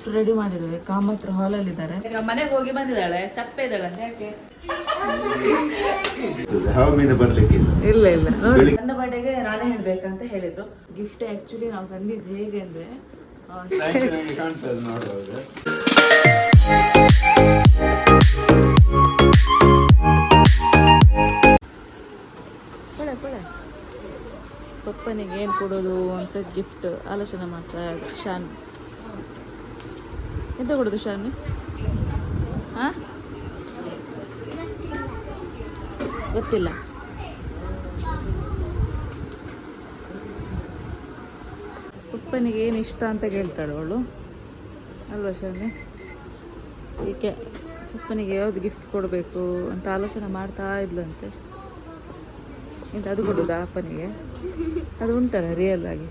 Gift ready ಮಾಡಿದ್ದೇವೆ ಕಾಮತ್ರ ಅಲ್ಲಿ ಇದ್ದಾರೆ ಈಗ ಮನೆಗೆ ಹೋಗಿ ಬಂದಿದ್ದಾಳೆ ಚಪ್ಪೆ ಇದ್ದಾಳೆ ಅಂತ ಯಾಕೆ? ಇಲ್ಲ ಇಲ್ಲ. ನನ್ನ ಬರ್ಡೇಗೆ ನಾನೇ ಹೇಳ್ಬೇಕಂತ ಹೇಳಿದ್ರು. ಗಿಫ್ಟ್ ಆಕ್ಚುಲಿ ನಾವು ತಂದಿದ್ದು ಹೇಗೆ ಅಂದ್ರೆ ಪಪ್ಪನಿಗೆ ಏನು ಕೊಡೋದು ಅಂತ ಗಿಫ್ಟ್ ಆಲೋಚನೆ ಮಾಡ್ತಾ ಶಾನ್. ಎಂತ ಕೊಡುದು ಶಾನು ಹಾ ಗೊತ್ತಿಲ್ಲ. ಉಪ್ಪನಿಗೆ ಏನು ಇಷ್ಟ ಅಂತ ಕೇಳ್ತಾಳೆ ಅವಳು. ಅಲ್ವಾ ಶಾನಿ ಈಕೆ ಉಪ್ಪನಿಗೆ ಯಾವ್ದು ಗಿಫ್ಟ್ ಕೊಡಬೇಕು ಅಂತ ಆಲೋಚನೆ ಮಾಡ್ತಾ ಇದ್ಲಂತೆ. ಎಂತ ಅದು ಕೊಡೋದಾ ಅಪ್ಪನಿಗೆ? ಅದು ಉಂಟಲ್ಲ ರಿಯಲ್ ಆಗಿ.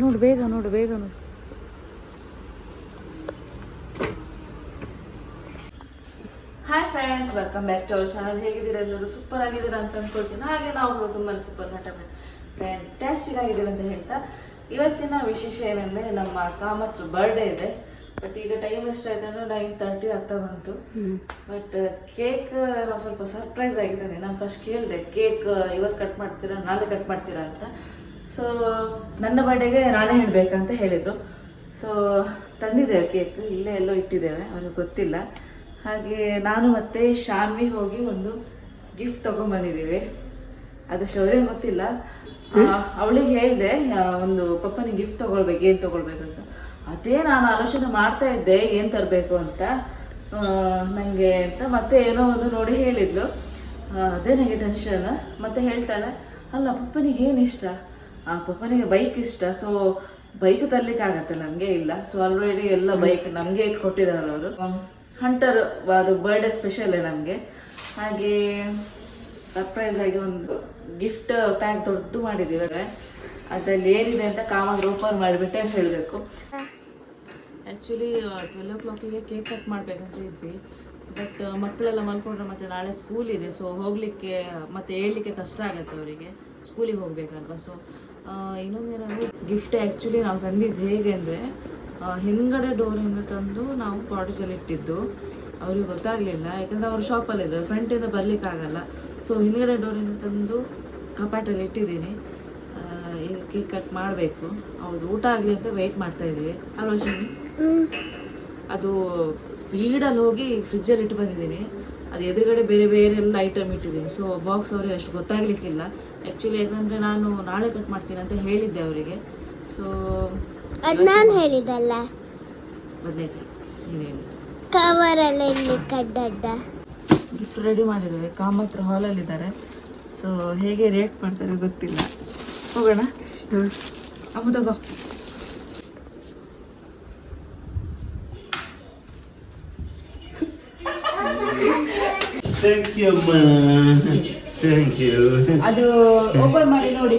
ನೋಡು ಬೇಗ ನೋಡು ಬೇಗ ನೋಡು. Hi friends welcome back to our channel ಹೇಗಿದ್ದೀರಾ ಎಲ್ಲರೂ? ಸೂಪರ್ ಆಗಿದ್ದೀರಾ ಅಂತ ಅಂದ್ಕೊಳ್ತೀನಿ ಹಾಗೆ ನಾವು ತುಂಬಾ ಸೂಪರ್ ನಟ ಟೆಸ್ಟ್ ಆಗಿದ್ದೀವಿ ಅಂತ ಹೇಳ್ತಾ ಇವತ್ತಿನ ವಿಶೇಷ ಏನಂದ್ರೆ ನಮ್ಮ ಕಾಮತ್ರ ಬರ್ಡೇ ಇದೆ. ಬಟ್ ಈಗ ಟೈಮ್ ಎಷ್ಟಾಯ್ತು ಅಂದ್ರೆ ನೈನ್ ತರ್ಟಿ ಆಗ್ತಾ ಬಂತು. ಬಟ್ ಕೇಕ್ ನಾವು ಸ್ವಲ್ಪ ಸರ್ಪ್ರೈಸ್ ಆಗಿದೆ ನಾನು ಫಸ್ಟ್ ಕೇಳಿದೆ ಕೇಕ್ ಇವತ್ತು ಕಟ್ ಮಾಡ್ತೀರಾ ನಾಳೆ ಕಟ್ ಮಾಡ್ತೀರಾ ಅಂತ. ಸೊ ನನ್ನ ಬರ್ಡೇಗೆ ನಾನೇ ಹೇಳ್ಬೇಕಂತ ಹೇಳಿದ್ರು. ಸೊ ತಂದಿದ್ದೇವೆ ಕೇಕ್ ಇಲ್ಲೇ ಎಲ್ಲೋ ಇಟ್ಟಿದ್ದೇವೆ ಅವ್ರಿಗೆ ಗೊತ್ತಿಲ್ಲ. ಹಾಗೆ ನಾನು ಮತ್ತೆ ಶಾನ್ವಿ ಹೋಗಿ ಒಂದು ಗಿಫ್ಟ್ ತಗೊಂಡ್ಬಂದಿದ್ದೀವಿ ಅದು ಶೌರ್ಯ ಗೊತ್ತಿಲ್ಲ. ಅವಳಿಗೆ ಹೇಳಿದೆ ಒಂದು ಪಪ್ಪನಿಗೆ ಗಿಫ್ಟ್ ತಗೊಳ್ಬೇಕು ಏನು ತಗೊಳ್ಬೇಕಂತ ಅದೇ ನಾನು ಆಲೋಚನೆ ಮಾಡ್ತಾ ಇದ್ದೆ ಏನು ತರಬೇಕು ಅಂತ. ನನಗೆ ಅಂತ ಮತ್ತೆ ಏನೋ ಒಂದು ನೋಡಿ ಹೇಳಿದ್ಲು. ಅದೇ ನನಗೆ ಟೆನ್ಷನ್ ಮತ್ತೆ ಹೇಳ್ತಾಳೆ ಅಲ್ಲ ಪಪ್ಪನಿಗೆ ಏನು ಇಷ್ಟ? ಆ ಪಪ್ಪನಿಗೆ ಬೈಕ್ ಇಷ್ಟ. ಸೊ ಬೈಕ್ ತರ್ಲಿಕ್ಕೆ ಆಗತ್ತೆ ನಮಗೆ ಇಲ್ಲ. ಸೊ ಆಲ್ರೆಡಿ ಎಲ್ಲ ಬೈಕ್ ನಮಗೆ ಕೊಟ್ಟಿದ್ದಾರೆ ಅವರು. ಹಂಟರ್ ಅದು ಬರ್ಡೇ ಸ್ಪೆಷಲೇ ನಮಗೆ. ಹಾಗೆ ಸರ್ಪ್ರೈಸ್ ಆಗಿ ಒಂದು ಗಿಫ್ಟ್ ಪ್ಯಾಕ್ ದೊಡ್ಡದು ಮಾಡಿದ್ದೀವಿ ಅದರಲ್ಲಿ ಏನಿದೆ ಅಂತ ಕಾಮಾಗಿ ಓಪನ್ ಮಾಡಿಬಿಟ್ಟೆ ಅಂತ ಹೇಳಬೇಕು. ಆ್ಯಕ್ಚುಲಿ ಟ್ವೆಲ್ ಓ ಕ್ಲಾಕಿಗೆ ಕೇಕ್ ಕಟ್ ಮಾಡಬೇಕಂತ ಇದ್ವಿ. ಬಟ್ ಮಕ್ಕಳೆಲ್ಲ ಮಲ್ಕೊಂಡ್ರೆ ಮತ್ತೆ ನಾಳೆ ಸ್ಕೂಲ್ ಇದೆ ಸೊ ಹೋಗಲಿಕ್ಕೆ, ಮತ್ತೆ ಹೇಳಲಿಕ್ಕೆ ಕಷ್ಟ ಆಗುತ್ತೆ ಅವರಿಗೆ. ಸ್ಕೂಲಿಗೆ ಹೋಗಬೇಕಲ್ವ ಸೊ ಇನ್ನೊಂದೇನಂದರೆ ಗಿಫ್ಟ್ ಆ್ಯಕ್ಚುಲಿ ನಾವು ತಂದಿದ್ದು ಹೇಗೆ ಅಂದರೆ ಹಿಂದ್ಗಡೆ ಡೋರಿಂದ ತಂದು ನಾವು ಪಾಟ್ಸಲ್ಲಿ ಇಟ್ಟಿದ್ದು. ಅವ್ರಿಗೆ ಗೊತ್ತಾಗಲಿಲ್ಲ ಯಾಕಂದರೆ ಅವರು ಶಾಪಲ್ಲಿದ್ದಾರೆ ಫ್ರಂಟಿಂದ ಬರಲಿಕ್ಕಾಗಲ್ಲ. ಸೊ ಹಿಂದ್ಗಡೆ ಡೋರಿಂದ ತಂದು ಕಪಾಟಲ್ಲಿ ಇಟ್ಟಿದ್ದೀನಿ. ಈಗ ಕೇಕ್ ಕಟ್ ಮಾಡಬೇಕು. ಅವ್ರದ್ದು ಊಟ ಆಗಲಿ ಅಂತ ವೆಯ್ಟ್ ಮಾಡ್ತಾ ಇದ್ದೀವಿ. ಅಲ್ವಾ ಶಿ ಅದು ಸ್ಪೀಡಲ್ಲಿ ಹೋಗಿ ಫ್ರಿಜ್ಜಲ್ಲಿ ಇಟ್ಟು ಬಂದಿದ್ದೀನಿ. ಅದು ಎದುರುಗಡೆ ಬೇರೆ ಬೇರೆ ಎಲ್ಲ ಐಟಮ್ ಇಟ್ಟಿದ್ದೀನಿ. ಸೊ ಬಾಕ್ಸ್ ಅವರಿಗೆ ಅಷ್ಟು ಗೊತ್ತಾಗ್ಲಿಕ್ಕಿಲ್ಲ. ಆ್ಯಕ್ಚುಲಿ ಯಾಕಂದರೆ ನಾನು ನಾಳೆ ಕಟ್ ಮಾಡ್ತೀನಿ ಅಂತ ಹೇಳಿದ್ದೆ ಅವರಿಗೆ. ಸೊ ಅದ್ ನಾನು ಹೇಳಿದಲ್ಲ ಬದನೇಕಾಯಿ ನೀನು ಹೇಳಿ. ಕವರಲ್ಲ ಇಲ್ಲಿ ಕಡ್ಡಡ್ಡ. ಗಿಫ್ಟ್ ರೆಡಿ ಮಾಡಿದ್ದೇವೆ. ಕಾಮತ್ರ ಹಾಲಲ್ಲಿದ್ದಾರೆ ಸೊ ಹೇಗೆ ರೇಟ್ ಮಾಡ್ತಾರೆ ಗೊತ್ತಿಲ್ಲ. ಹೋಗೋಣ. ಅಮ್ಮ ತಗೋ. ಥ್ಯಾಂಕ್ ಯು ಅಮ್ಮ. ಥ್ಯಾಂಕ್ ಯು ಅದು ಓಪನ್ ಮಾಡಿ ನೋಡಿ.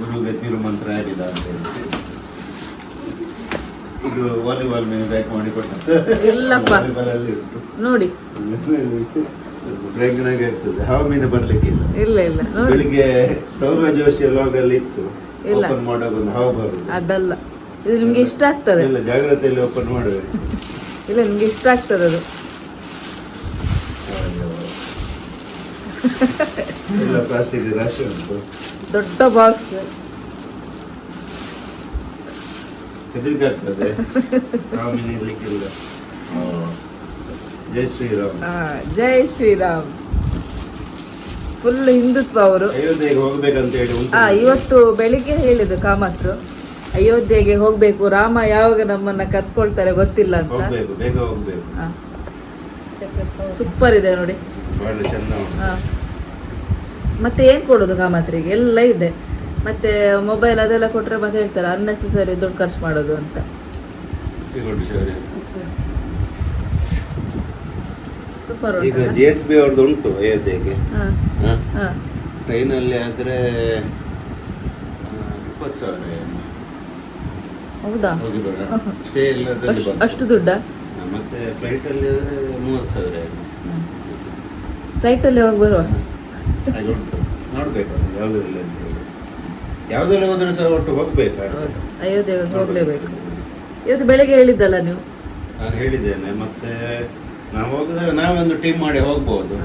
ಗುರುಗೆ ತಿರುಮಂತ್ರ ಆಗಿದೆ ಅಂತ ಹೇಳಿ. ಇದು ವಾಲಿಬಾಲ್ ಮೇಲೆ ಬ್ಯಾಕ್ ಮಾಡಿ ಇಲ್ಲಪ್ಪ. ವಾಲಿಬಾಲ್ ಅಲ್ಲಿ ಉಂಟು. ನೋಡಿ. ಬ್ರೇಕ್ನಾಗ ಇರ್ತದೆ. ಹವಾಮೀನು ಬರ್ಲಿಕ್ಕಿಲ್ಲ ಇಲ್ಲ. ಇಲ್ಲ ಬೆಳಿಗ್ಗೆ ಸೌರ ಜೋಶಿ ಲಾಗಲ್ಲಿ ಇತ್ತು. ಓಪನ್ ಮಾಡುವಾಗ ಒಂದು ಹಾವು ಬರುದು ಅದಲ್ಲ. ಇದು ನಿಮ್ಗೆ ಇಷ್ಟ ಆಗ್ತದೆ. ಇಲ್ಲ ಜಾಗ್ರತೆಯಲ್ಲಿ ಓಪನ್ ಮಾಡಬೇಕು ಇಲ್ಲ ನಿಮ್ಗೆ ಇಷ್ಟ ಆಗ್ತದೆ ಅದು. ಇಲ್ಲ ಪ್ಲಾಸ್ಟಿಕ್ ರಾಶಿ ಉಂಟು. ದೊಡ್ಡ ಬಾಕ್ಸ್ ಜಯ ಜೈ ಶ್ರೀರಾಮ್. ಜೈ ಶ್ರೀರಾಮ್. ಫುಲ್ ಹಿಂದುತ್ವ ಅವರು. ಅಯೋಧ್ಯೆಗೆ ಹೋಗ್ಬೇಕಂತ ಹೇಳಿ ಆ ಇವತ್ತು ಬೆಳಿಗ್ಗೆ ಹೇಳಿದ್ರು ಕಾಮತ್ರು ಅಯೋಧ್ಯೆಗೆ ಹೋಗ್ಬೇಕು. ರಾಮ ಯಾವಾಗ ನಮ್ಮನ್ನ ಕರ್ಸ್ಕೊಳ್ತಾರೆ ಗೊತ್ತಿಲ್ಲ ಅಂತ. ಹೋಗ್ಬೇಕು ಬೇಗ ಹೋಗ್ಬೇಕು. ಸೂಪರ್ ಇದೆ ನೋಡಿ. ಮತ್ತೆ ಏನು ಕೊಡೋದು ಕಾಮತ್ರಿಗೆ? ಎಲ್ಲ ಇದೆ. ಮತ್ತೆ ಮೊಬೈಲ್ ಅದೆಲ್ಲ ಕೊಟ್ಟರೆ ಮತ್ತೆ ಹೇಳ್ತಾರೆ ಅನ್ನೆಸೆಸರಿ ದುಡ್ಡು ಖರ್ಚು ಮಾಡೋದು ಅಂತ. ಸೂಪರ್ ಈಗ ಜಿ ಎಸ್ ಬಿ ಅವ್ರದ್ದು ಉಂಟು ಅಯೋಧ್ಯೆಗೆ. ಹಾಂ. ಹ? ಹಾಂ. ಟ್ರೈನಲ್ಲಿ ಆದರೆ ಇಪ್ಪತ್ತು ಸಾವಿರ. ಹೌದಾ? ಸ್ಟೇ ಎಲ್ಲ ಅಷ್ಟು- ದುಡ್ಡ? ಮತ್ತೆ ಫ್ಲೈಟಲ್ಲಿ ಆದರೆ ಮೂವತ್ತು ಸಾವಿರ. ಫ್ಲೈಟಲ್ಲಿ ಹೋಗಿ ಬರುವ? ನೋಡ್ಬೇಕು ಯಾವುದ್ರಲ್ಲಿ ಅಂತ ಹೇಳಿ. ಯಾವುದ್ರಲ್ಲಿ ಹೋದ್ರೆ ಸಹ ಒಟ್ಟು ಹೋಗ್ಬೇಕಾ? ಅಯ್ಯೋ ಅಯೋಧ್ಯೆಗೆ ಹೋಗ್ಲೇಬೇಕು. ಇವತ್ತು ಬೆಳಿಗ್ಗೆ ಹೇಳಿದ್ದಲ್ಲ ನೀವು? ನಾನು ಹೇಳಿದ್ದೇನೆ. ಮತ್ತೆ ನಾವು ಹೋಗಿದ್ರೆ ನಾವೇ ಒಂದು ಟೀಮ್ ಮಾಡಿ ಹೋಗ್ಬೋದು.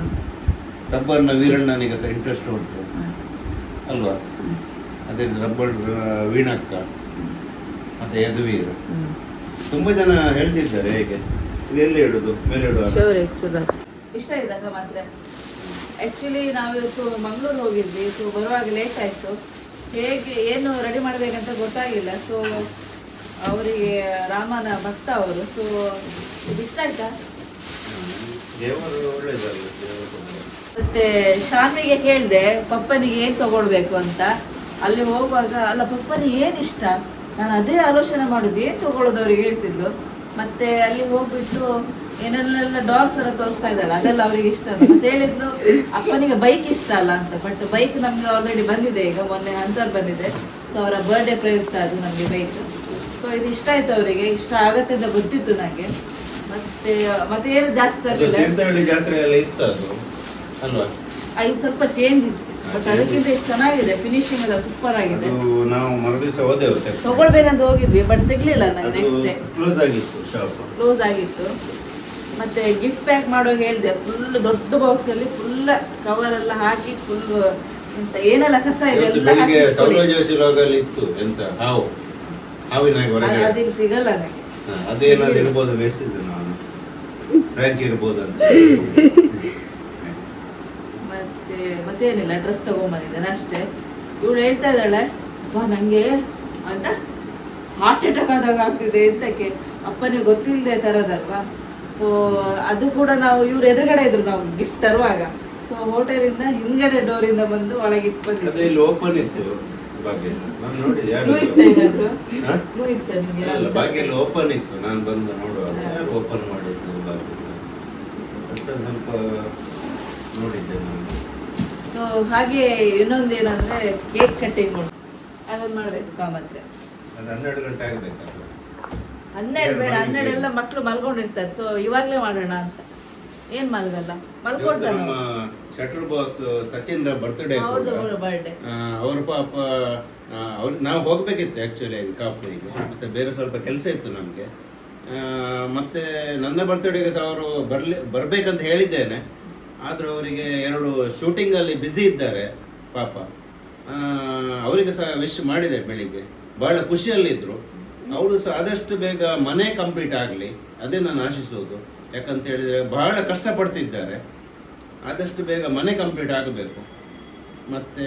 ರಬ್ಬರ್ನ ವೀರಣ್ಣನಿಗೆ ಸಹ ಇಂಟ್ರೆಸ್ಟ್ ಉಂಟು ಅಲ್ವಾ? ಅದೇ ರಬ್ಬರ್ ವೀಣಕ್ಕ ಮತ್ತೆ ಯದುವೀರ್. ತುಂಬಾ ಜನ ಹೇಳ್ತಿದ್ದಾರೆ ಹೇಗೆ? ಇದು ಎಲ್ಲಿ ಇಡುದು ಮೇಲೆ ಇಡುವ ಇಷ್ಟ ಇದ್ದಾಗ ಮಾತ್ರ? ಆ್ಯಕ್ಚುಲಿ ನಾವಿವತ್ತು ಮಂಗಳೂರು ಹೋಗಿದ್ವಿ ಸೊ ಬರುವಾಗ ಲೇಟ್ ಆಯಿತು. ಹೇಗೆ ಏನು ರೆಡಿ ಮಾಡಬೇಕಂತ ಗೊತ್ತಾಗಿಲ್ಲ ಸೊ ಅವರಿಗೆ ರಾಮನ ಭಕ್ತ ಅವರು ಸೊ ಇದು ಇಷ್ಟ ಆಯ್ತಾ? ಮತ್ತೆ ಶಾಮಿಗೆ ಕೇಳಿದೆ ಪಪ್ಪನಿಗೆ ಏನು ತಗೊಳ್ಬೇಕು ಅಂತ. ಅಲ್ಲಿ ಹೋಗುವಾಗ ಅಲ್ಲ ಪಪ್ಪನಿಗೆ ಏನು ಇಷ್ಟ? ನಾನು ಅದೇ ಆಲೋಚನೆ ಮಾಡುದು ಏನು ತಗೊಳ್ಳೋದು ಅವ್ರಿಗೆ ಹೇಳ್ತಿದ್ದು? ಮತ್ತೆ ಅಲ್ಲಿ ಹೋಗ್ಬಿಟ್ಟು ಏನೆಲ್ಲ ಡಾಗ್ಸ್ ಎಲ್ಲ ತೋರಿಸ್ತಾ ಇದ್ದಾಳೆ ಅದೆಲ್ಲ ಅವ್ರಿಗೆ ಇಷ್ಟ ಅಂತ. ಹೇಳಿದ್ಲು ಅಪ್ಪನಿಗೆ ಬೈಕ್ ಇಷ್ಟ ಅಲ್ಲ ಅಂತ ಬಟ್ ಬೈಕ್ ನಮ್ಗೆ ಆಲ್ರೆಡಿ ಬಂದಿದೆ ಈಗ ಮೊನ್ನೆ ಅಂತರ್ ಬಂದಿದೆ. ಸೊ ಅವರ ಬರ್ಡೇ ಪ್ರಯುಕ್ತ ಅದು ನಮಗೆ ಬೈಕ್ ಸೊ ಇದು ಇಷ್ಟ ಆಯ್ತು ಅವರಿಗೆ ಇಷ್ಟ ಆಗತ್ತೆ ಅಂತ ಗೊತ್ತಿತ್ತು ನನಗೆ ಮತ್ತೆ ಮತ್ತೆ ಏನು ಜಾಸ್ತಿ ತರಲಿಲ್ಲ? ಜಾತ್ರೆಯಲ್ಲಿ ಇತ್ತು ಅದು ಅಲ್ವಾ? ಇದು ಸ್ವಲ್ಪ ಚೇಂಜ್ ಇತ್ತು ಬಟ್ ಅದಕ್ಕಿಂತ ಚೆನ್ನಾಗಿದೆ ಫಿನಿಶಿಂಗ್ ಎಲ್ಲ ಸೂಪರ್ ಆಗಿದೆ. ನಾವು ಮರುದಿವಸ ಹೋದೆವು. ತೆಗ್ದು. ತಗೊಳ್ಬೇಕಂತ ಹೋಗಿದ್ವಿ ಬಟ್ ಸಿಗ್ಲಿಲ್ಲ ನಂಗೆ ನೆಕ್ಸ್ಟ್ ಡೇ ಕ್ಲೋಸ್ ಆಗಿತ್ತು ಶಾಪ್ ಕ್ಲೋಸ್ ಆಗಿತ್ತು. ಮತ್ತೆ ಗಿಫ್ಟ್ ಪ್ಯಾಕ್ ಮಾಡೋ ಹೇಳಿದೆ ಫುಲ್ ದೊಡ್ಡ ಬಾಕ್ಸ್ ಅಲ್ಲಿ ಫುಲ್ ಕವರ್ ಎಲ್ಲ ಹಾಕಿ ಫುಲ್ ಎಂತ ಏನೆಲ್ಲ ಕಸ ಇದೆ ಎಲ್ಲ ಹಾಕಿ ಇತ್ತು ಎಂತ? ಹಾವು. ಹಾವಿನ ಹಾಗೆ ಹೊರಗೆ ಅದು ಇಲ್ಲಿ ಸಿಗಲ್ಲ ನನಗೆ. ಹ, ಅದೇನಾದ್ರು ಇರ್ಬೋದು ಬೇಸಿದ್ದು ನಾನು. ರ್ಯಾಂಕ್ ಇರ್ಬೋದು ಅಂತ. ಮತ್ತೆ ಮತ್ತೇನಿಲ್ಲ ಡ್ರೆಸ್ ತಗೊಂಬಂದಿದ್ದೇನೆ ಅಷ್ಟೇ. ಇವಳು ಹೇಳ್ತಾ ಇದ್ದಾಳೆ ಅಪ್ಪ ನಂಗೆ ಅಂತ ಹಾರ್ಟ್ ಅಟ್ಯಾಕ್ ಆದಾಗ ಆಗ್ತಿದೆ ಎಂತಕ್ಕೆ ಅಪ್ಪನಿಗೆ ಗೊತ್ತಿಲ್ಲದೆ ತರದಲ್ವಾ? ಸೊ ಅದು ಕೂಡ ನಾವು ಇವ್ರು ಎದುರುಗಡೆ ಇದ್ರು ನಾವು ಗಿಫ್ಟ್ ತರುವಾಗ. ಸೊ ಹೋಟೆಲಿಂದ ಹಿಂದ್ಗಡೆ ಇಂದ ಬಂದು ಒಳಗೆ ಅದೇ ಇಲ್ಲಿ ಓಪನ್ ಇತ್ತು ಬಾಗಿಲು. ನಾನು ನೋಡಿದೆ ಬಾಗಿಲು ಓಪನ್ ಇತ್ತು. ನಾನು ಬಂದು ನೋಡುವಾಗ ಯಾರು ಓಪನ್ ಮಾಡಿದ್ದು ಬಾಗಿಲು? ಅಷ್ಟೇ ಸ್ವಲ್ಪ ನೋಡಿದ್ದೆ ನಾನು. ಸೊ ಹಾಗೆ ಇನ್ನೊಂದು ಏನಂದ್ರೆ ಕೇಕ್ ಕಟ್ಟಿಂಗ್ ಅದನ್ನ ಮಾಡ್ಬೇಕು ಕಾಮತ್ತೆ ಅದು ಹನ್ನೆರಡು ಗಂಟೆ ಆಗ್ಬೇಕಲ್ಲ ಹನ್ನೆರಡು ಬೇಡ ಹನ್ನೆರಡು ಎಲ್ಲ ಮಕ್ಕಳು ಮಲ್ಕೊಂಡಿರ್ತಾರೆ ಸೊ ಇವಾಗ್ಲೇ ಮಾಡೋಣ ಅಂತ. ಏನ್ ಮಲ್ಗಲ್ಲ? ಮಲ್ಕೊಳ್ತಾನೆ ನಮ್ಮ ಶಟರ್ ಬಾಕ್ಸ್ ಸಚಿನ್ ಬರ್ತ್ಡೇ ಅವ್ರದ್ದು ಬರ್ಡೇ ಅವ್ರ ಪಾಪ ಅವ್ರ ನಾವು ಹೋಗ್ಬೇಕಿತ್ತು ಆ್ಯಕ್ಚುಲಿ ಕಾಪುರಿಗೆ. ಮತ್ತೆ ಬೇರೆ ಸ್ವಲ್ಪ ಕೆಲಸ ಇತ್ತು ನಮಗೆ. ಮತ್ತೆ ನನ್ನ ಬರ್ತ್ಡೇಗೆ ಸಹ ಅವರು ಬರ್ಲಿ ಬರ್ಬೇಕಂತ ಹೇಳಿದ್ದೇನೆ. ಆದರೂ ಅವರಿಗೆ ಎರಡು ಶೂಟಿಂಗಲ್ಲಿ ಬ್ಯುಸಿ ಇದ್ದಾರೆ ಪಾಪ. ಅವರಿಗೆ ಸಹ ವಿಶ್ ಮಾಡಿದೆ ಬೆಳಿಗ್ಗೆ. ಬಹಳ ಖುಷಿಯಲ್ಲಿದ್ದರು ಅವರು ಸಹ ಆದಷ್ಟು ಬೇಗ ಮನೆ ಕಂಪ್ಲೀಟ್ ಆಗಲಿ, ಅದೇ ನಾನು ಆಶಿಸೋದು. ಯಾಕಂತ ಹೇಳಿದರೆ ಬಹಳ ಕಷ್ಟಪಡ್ತಿದ್ದಾರೆ. ಆದಷ್ಟು ಬೇಗ ಮನೆ ಕಂಪ್ಲೀಟ್ ಆಗಬೇಕು. ಮತ್ತು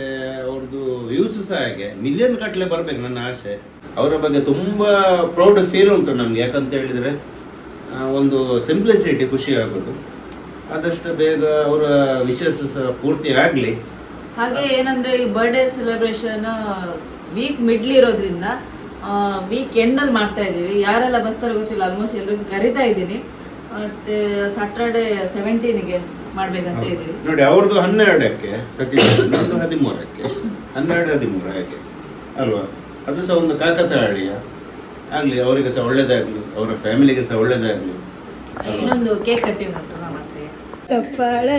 ಅವ್ರದ್ದು ವ್ಯೂಸ್ ಸಹ ಹಾಗೆ. ಮಿಲಿಯನ್ ಕಟ್ಟಲೆ ಬರಬೇಕು ನನ್ನ ಆಸೆ. ಅವರ ಬಗ್ಗೆ ತುಂಬ ಪ್ರೌಡ್ ಫೀಲ್ ಉಂಟು ನಮಗೆ. ಯಾಕಂತ ಹೇಳಿದರೆ ಒಂದು ಸಿಂಪ್ಲಿಸಿಟಿ ಖುಷಿ ಆಗೋದು. ಆದಷ್ಟು ಬೇಗ ಅವರ ವಿಶೇಷ ಸಹ ಪೂರ್ತಿ ಆಗಲಿ. ಹಾಗೆ ಏನಂದ್ರೆ ಈ ಬರ್ಡೇ ಸೆಲೆಬ್ರೇಷನ್ ವೀಕ್ ಮಿಡ್ಲ್ ಇರೋದ್ರಿಂದ ವೀಕ್ ಎಂಡಲ್ಲಿ ಮಾಡ್ತಾ ಇದ್ದೀವಿ. ಯಾರೆಲ್ಲ ಬರ್ತಾರೆ ಗೊತ್ತಿಲ್ಲ. ಆಲ್ಮೋಸ್ಟ್ ಎಲ್ರಿಗೂ ಕರಿತಾ ಇದ್ದೀನಿ. ಮತ್ತೆ ಸಾಟರ್ಡೆ ಸೆವೆಂಟೀನ್ಗೆ ಮಾಡ್ಬೇಕಂತ ಇದ್ದೀವಿ. ನೋಡಿ ಅವ್ರದ್ದು ಹನ್ನೆರಡಕ್ಕೆ ಸತೀಶ್ ನಂದು ಹದಿಮೂರಕ್ಕೆ. ಹನ್ನೆರಡು ಹದಿಮೂರು ಹಾಗೆ. ಅಲ್ವಾ? ಅದು ಸಹ ಒಂದು ಕಾಕತಾಳಿಯ. ಆಗಲಿ ಅವರಿಗೆ ಸಹ ಒಳ್ಳೇದಾಗಲಿ ಅವರ ಫ್ಯಾಮಿಲಿಗೆ ಸಹ ಒಳ್ಳೇದಾಗಲಿ. ಇನ್ನೊಂದು ಕೇಕ್ ಕಟ್ಟಿ ಉಂಟು ಮತ್ತೆ. ಚಪ್ಪಾಳೆ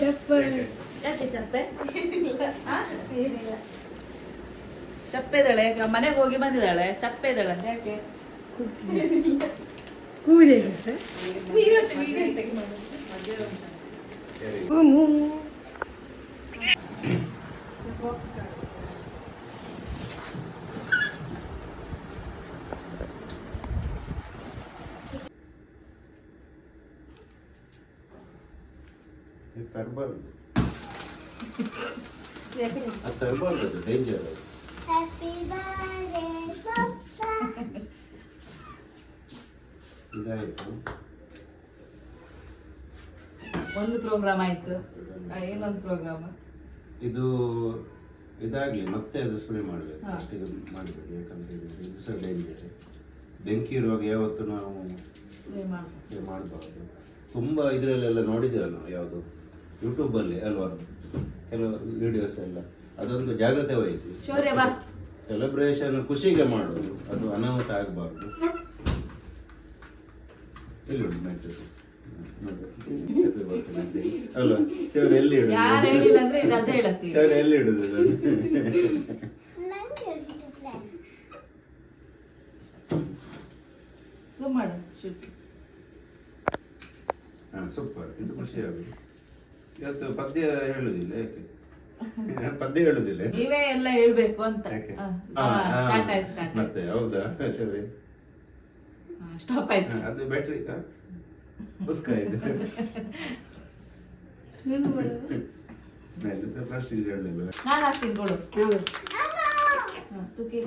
ಚಪ್ಪಾಳೆ. ಯಾಕೆ ಚಪ್ಪೆ? ಆ? ಚಪ್ಪೆ ಇದ್ದಾಳೆ ಈಗ ಮನೆಗೆ ಹೋಗಿ ಬಂದಿದ್ದಾಳೆ ಚಪ್ಪೆ ಇದ್ದಾಳೆ ಅಂತ ಯಾಕೆ? ತರಬಾರ್ದು. ಅದು ತರಬಾರ್ದು ಅದು ಡೇಂಜರ್ ಅದು. ಹ್ಯಾಪಿ ಬರ್ಡೇ ಪಪ್ಪ ಇದಾಯಿತು. ಒಂದು ಪ್ರೋಗ್ರಾಮ್ ಆಯ್ತು. ಏನೊಂದು ಇನ್ನೊಂದು ಪ್ರೋಗ್ರಾಮ್? ಇದು ಇದಾಗ್ಲಿ ಮತ್ತೆ ಅದು ಸ್ಪ್ರೇ ಮಾಡಬೇಕು. ಹಾ. ಅಷ್ಟೇ ಮಾಡಬೇಕು ಯಾಕಂದ್ರೆ ಇದು ಇದು ಸಹ ಡೇಂಜರ್ ಬೆಂಕಿ ಇರುವಾಗ ಯಾವತ್ತು ನಾವು ಮಾಡಬಾರ್ದು. ತುಂಬ ಇದರಲ್ಲೆಲ್ಲ ನೋಡಿದ್ದೇವೆ ನಾವು ಯಾವುದು? ಯೂಟ್ಯೂಬಲ್ಲಿ ಅಲ್ವಾ? ಕೆಲವು ವಿಡಿಯೋಸ್ ಎಲ್ಲ. ಅದೊಂದು ಜಾಗ್ರತೆ ವಹಿಸಿ. ಶೌರ್ಯ ಬಾ. ಸೆಲೆಬ್ರೇಷನ್ ಖುಷಿಗೆ ಮಾಡೋದು ಅದು ಅನಾಹುತ ಆಗಬಾರ್ದು. ಎಲ್ಲಿ ಉಂಟು ಮ್ಯಾಚಸ್ ಅಲ್ಲ ಚೌರ ಎಲ್ಲಿ ಇಡುದು? ಚೌರ ಎಲ್ಲಿ ಇಡುದು ಹಾ ಸೂಪರ್ ಇದು ಖುಷಿ ಆಗುದು ಇವತ್ತು ಪದ್ಯ ಹೇಳುದಿಲ್ಲ ಯಾಕೆ? ಪದ್ಯ ಹೇಳುದಿಲ್ಲ. ನೀವೇ ಎಲ್ಲ ಹೇಳ್ಬೇಕು ಅಂತ. ಸ್ಟಾರ್ಟ್. ಆಯ್ತು ಮತ್ತೆ ಹೌದಾ? ಸರಿ. ಸ್ಟಾಪ್ ಆಯ್ತು. ಅದು ಬ್ಯಾಟ್ರಿ ಪುಸ್ತಕ ಇದು. ಪ್ಲಾಸ್ಟಿಕ್ ಹೇಳಲಿಲ್ಲ ನಾನು ಹಾಕ್ತೀನಿ ಕೊಡು. ಕೊಡ್ತೀನಿ.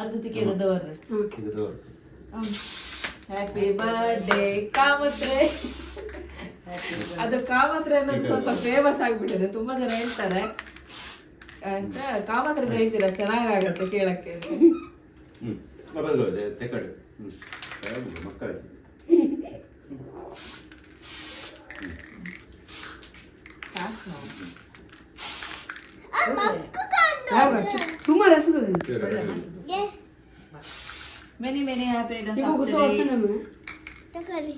ಅರ್ಧ ತುಕಿ ದೊಡ್ಡವರ್ರೆ ಇದು ತೋರು. ಹ್ಯಾಪಿ ಬರ್ಡೇ ಕಾಮತ್ರೆ ಅದು ಕಾಮತ್ರೆ ಅನ್ನೋದು ಸ್ವಲ್ಪ ಫೇಮಸ್ ಆಗ್ಬಿಟ್ಟಿದೆ ತುಂಬಾ ಜನ ಹೇಳ್ತಾರೆ ಅಂತ ಕಾಮತ್ರೆ ಅಂತ ಹೇಳ್ತೀರಾ ಚೆನ್ನಾಗಾಗತ್ತೆ ಕೇಳಕ್ಕೆ ಹ್ಮ್ ಮೊಬೈಲ್ ಹೋದೆ ತೆಕಡೆ ಹ್ಮ್ ಯಾವ್ದು ಮಕ್ಕಳು ಸಾಕು ನಾವು. ತುಂಬಾ ರಸಗೋದಿ ಗೆ, ಮೆನಿ ಮೆನಿ ಹ್ಯಾಪಿ ನಮ್ಮ ತಕೊಳ್ಳಿ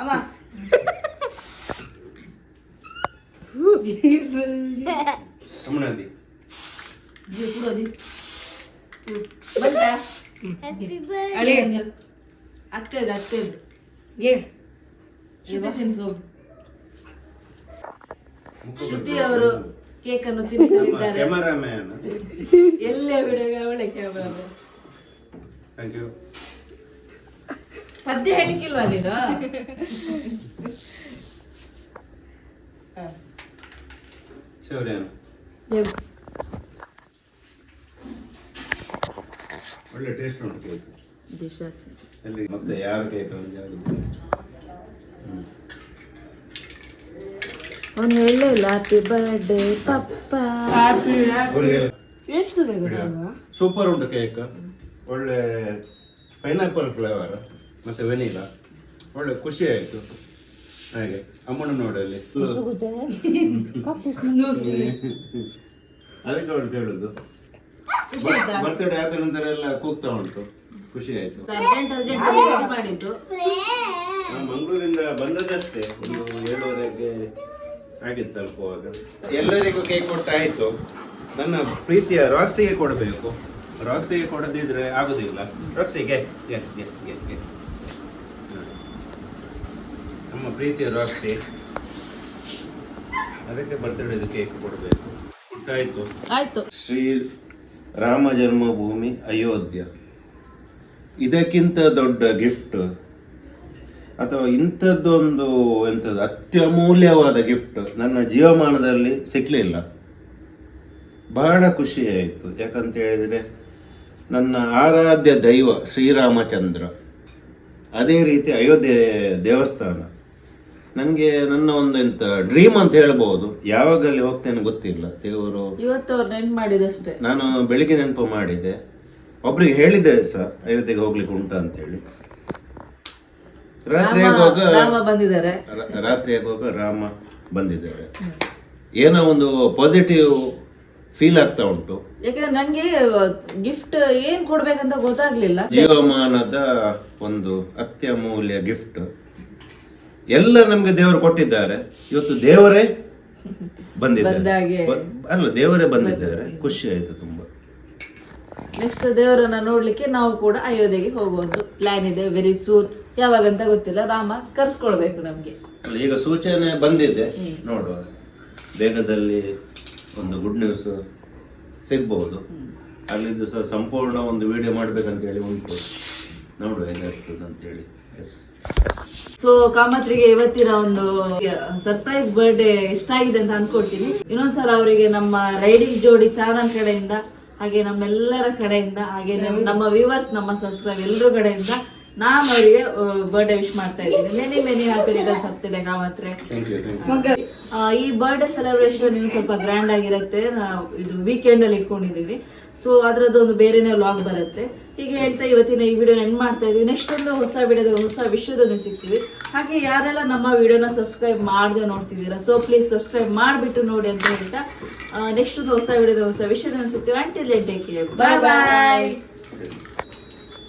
ಅಮ್ಮ ಅಮ್ಮನಂದಿ ಇದು ಪುರೋದಿ ಬಂತಾ ಹ್ಯಾಪಿ ಬರ್ಡೇ ಅಳಿ ಅತ್ತೆದು ಅತ್ತೆದು ಗೆ ಶ್ರುತಿ ತಿನ್ಸು. ಶ್ರುತಿ ಅವರು ಕೇಕ್ ಅನ್ನು ತಿನ್ನಿಸಲಿದ್ದಾರೆ ಎಲ್ಲೇ ವಿಡಿಯೋಗೆ ಅವಳೆ ಕ್ಯಾಮ್ರಾ ಥ್ಯಾಂಕ್ ಯು ಪದ್ಯ ಹೇಳಿಕ್ಕಿಲ್ವಾ ನೀನು? ಶೌರ್ಯನು. ಒಳ್ಳೆ ಟೇಸ್ಟ್ ಉಂಟು ಕೇಕ್ ಅಲ್ಲಿ ಮತ್ತೆ ಯಾರು ಕೇಕ್ ಯಾರು ಅವನು ಹೇಳಲಿಲ್ಲ ಹ್ಯಾಪಿ ಬರ್ಡೇ ಪಪ್ಪ. ಎಷ್ಟು ಸೂಪರ್ ಉಂಟು ಕೇಕ್ ಒಳ್ಳೆ ಪೈನಾಪಲ್ ಫ್ಲೇವರ್ ಮತ್ತೆ ವೆನಿಲಾ ಒಳ್ಳೆ ಖುಷಿ ಆಯಿತು. ಹಾಗೆ ಅಮ್ಮನ ನೋಡಲ್ಲಿ. ಅದಕ್ಕೆ ಅವಳು ಆಯ್ತಾ? ಬರ್ತಡೇ ಆದ ನಂತರ ಎಲ್ಲ ಕೂಗ್ತಾ ಉಂಟು. ಖುಷಿ ಆಯ್ತು. ಅರ್ಜೆಂಟ್ ಅರ್ಜೆಂಟ್ ರೆಡಿ ಮಾಡಿದ್ದು. ನಾನು ಮಂಗಳೂರಿಂದ ಬಂದದಷ್ಟೇ. ಒಂದು ಏಳುವರೆಗೆ ಆಗಿತ್ತು ತಲುಪುವಾಗ ಎಲ್ಲರಿಗೂ ಕೇಕ್ ಕೊಟ್ಟಾಯ್ತು. ನನ್ನ ಪ್ರೀತಿಯ ರಾಕ್ಸಿಗೆ ಕೊಡಬೇಕು. ರಾಕ್ಸಿಗೆ ಕೊಡದಿದ್ರೆ ಆಗೋದಿಲ್ಲ. ರಾಕ್ಸಿಗೆ ನಮ್ಮ ಪ್ರೀತಿಯ ರಾಕ್ಸಿ ಅದಕ್ಕೆ ಬರ್ತಡೇದು ಕೇಕ್ ಕೊಡಬೇಕು. ಆಯ್ತು ಆಯ್ತು. ಶ್ರೀ ರಾಮ ಜನ್ಮಭೂಮಿ ಅಯೋಧ್ಯ. ಇದಕ್ಕಿಂತ ದೊಡ್ಡ ಗಿಫ್ಟ್ ಅಥವಾ ಇಂಥದ್ದೊಂದು ಎಂಥದ್ದು ಅತ್ಯಮೂಲ್ಯವಾದ ಗಿಫ್ಟ್ ನನ್ನ ಜೀವಮಾನದಲ್ಲಿ ಸಿಕ್ಕಲಿಲ್ಲ ಬಹಳ ಖುಷಿ ಆಯಿತು. ಯಾಕಂತ ಹೇಳಿದರೆ ನನ್ನ ಆರಾಧ್ಯ ದೈವ ಶ್ರೀರಾಮಚಂದ್ರ. ಅದೇ ರೀತಿ ಅಯೋಧ್ಯೆ ದೇವಸ್ಥಾನ. ನನಗೆ ನನ್ನ ಒಂದು ಎಂತ ಡ್ರೀಮ್ ಅಂತ ಹೇಳ್ಬೋದು. ಯಾವಾಗಲ್ಲಿ ಹೋಗ್ತೇನೆ ಗೊತ್ತಿಲ್ಲ. ದೇವರು ಇವತ್ತು ಅವ್ರು ನೆನ್ಪು ಮಾಡಿದಷ್ಟೇ. ನಾನು ಬೆಳಿಗ್ಗೆ ನೆನಪು ಮಾಡಿದೆ. ಒಬ್ರಿಗೆ ಹೇಳಿದೆ ಸಹ ಅಯೋಧ್ಯೆಗೆ ಹೋಗ್ಲಿಕ್ಕೆ ಉಂಟ ಅಂತ ಹೇಳಿ. ರಾತ್ರಿ ಆಗುವಾಗ ರಾಮ ಬಂದಿದ್ದಾರೆ. ರ- ರಾತ್ರಿ ಆಗುವಾಗ ರಾಮ ಬಂದಿದ್ದಾರೆ. ಏನೋ ಒಂದು ಪಾಸಿಟಿವ್ ಫೀಲ್ ಆಗ್ತಾ ಉಂಟು. ಯಾಕಂದ್ರೆ ನನಗೆ ಗಿಫ್ಟ್ ಏನ್ ಕೊಡ್ಬೇಕಂತ ಗೊತ್ತಾಗ್ಲಿಲ್ಲ. ಜೀವಮಾನದ ಒಂದು ಅತ್ಯಮೂಲ್ಯ ಗಿಫ್ಟ್ ಎಲ್ಲ ನಮ್ಗೆ ದೇವರು ಕೊಟ್ಟಿದ್ದಾರೆ. ಇವತ್ತು ದೇವರೇ ಬಂದಿದ್ದಾರೆ. ಅಲ್ಲ ದೇವರೇ ಬಂದಿದ್ದಾರೆ. ಖುಷಿ ಆಯ್ತು ತುಂಬಾ. ನೆಕ್ಸ್ಟ್ ದೇವರನ್ನ ನೋಡ್ಲಿಕ್ಕೆ ನಾವು ಕೂಡ ಅಯೋಧ್ಯೆಗೆ ಹೋಗುವುದು ಪ್ಲಾನ್ ಇದೆ ವೆರಿ ಸೂನ್ ಯಾವಾಗ ಅಂತ ಗೊತ್ತಿಲ್ಲ. ರಾಮ ಕರ್ಸ್ಕೊಳ್ಬೇಕು ನಮ್ಗೆ. ಈಗ ಸೂಚನೆ ಬಂದಿದೆ. ನೋಡುವ. ಬೇಗದಲ್ಲಿ ಒಂದು ಗುಡ್ ನ್ಯೂಸ್ ಸಿಗ್ಬಹುದು ಅಲ್ಲಿದ್ದು ಸಹ ಸಂಪೂರ್ಣ ಒಂದು ವಿಡಿಯೋ ಮಾಡ್ಬೇಕಂತ ಹೇಳಿ ಉಂಟು. ನೋಡುವ ಹೇಗಾಗ್ತದೆ ಅಂತ ಹೇಳಿ ಎಸ್ ಸೊ ಕಾಮತ್ರಿಗೆ ಇವತ್ತಿನ ಒಂದು ಸರ್ಪ್ರೈಸ್ ಬರ್ಡೇ ಇಷ್ಟ ಆಗಿದೆ ಅಂತ ಅನ್ಕೊಳ್ತೀನಿ. ಇನ್ನೊಂದ್ಸಲ ಅವರಿಗೆ ನಮ್ಮ ರೈಡಿಂಗ್ ಜೋಡಿ ಚಾನಲ್ ಕಡೆಯಿಂದ ಹಾಗೆ ನಮ್ಮೆಲ್ಲರ ಕಡೆಯಿಂದ ಹಾಗೆ ನಮ್ಮ ವ್ಯೂವರ್ಸ್ ನಮ್ಮ ಸಬ್ಸ್ಕ್ರೈಬ್ ಎಲ್ಲರ ಕಡೆಯಿಂದ ನಾನು ಅವರಿಗೆ ಬರ್ಡೇ ವಿಶ್ ಮಾಡ್ತಾ ಇದ್ದೀನಿ. ಮೆನಿ ಮೆನಿ ಹ್ಯಾಪಿ ರಿಟರ್ನ್ಸ್ ಆಗ್ತಿದೆ ಗಾವತ್ರೆ. ಥ್ಯಾಂಕ್ ಯು ಥ್ಯಾಂಕ್ ಯು ಆ, ಈ ಬರ್ಡೇ ಸೆಲೆಬ್ರೇಷನ್ ಇನ್ನು ಸ್ವಲ್ಪ ಗ್ರ್ಯಾಂಡ್ ಆಗಿರುತ್ತೆ. ಇದು ವೀಕೆಂಡ್ ಅಲ್ಲಿ ಇಟ್ಕೊಂಡಿದೀವಿ ಸೊ ಅದ್ರದ್ದು ಒಂದು ಬೇರೆನೇ ವ್ಲಾಗ್ ಬರುತ್ತೆ. ಹೀಗೆ ಹೇಳ್ತಾ ಇವತ್ತಿನ ಈ ವಿಡಿಯೋ ಎಂಡ್ ಮಾಡ್ತಾ ಇದೀವಿ. ನೆಕ್ಸ್ಟ್ ಒಂದು ಹೊಸ ವಿಡಿಯೋದ ಹೊಸ ವಿಷಯದಲ್ಲಿ ಸಿಗ್ತೀವಿ. ಹಾಗೆ ಯಾರೆಲ್ಲ ನಮ್ಮ ವಿಡಿಯೋನ ಸಬ್ಸ್ಕ್ರೈಬ್ ಮಾಡದೆ ನೋಡ್ತಿದ್ದೀರಾ ಸೊ ಪ್ಲೀಸ್ ಸಬ್ಸ್ಕ್ರೈಬ್ ಮಾಡಿಬಿಟ್ಟು ನೋಡಿ ಅಂತ ಹೇಳ್ತಾ ನೆಕ್ಸ್ಟ್ ಒಂದು ಹೊಸ ವಿಡಿಯೋದ ಹೊಸ ವಿಷಯದಲ್ಲಿ ಸಿಗ್ತೀವಿ. Until take bye bye Yes.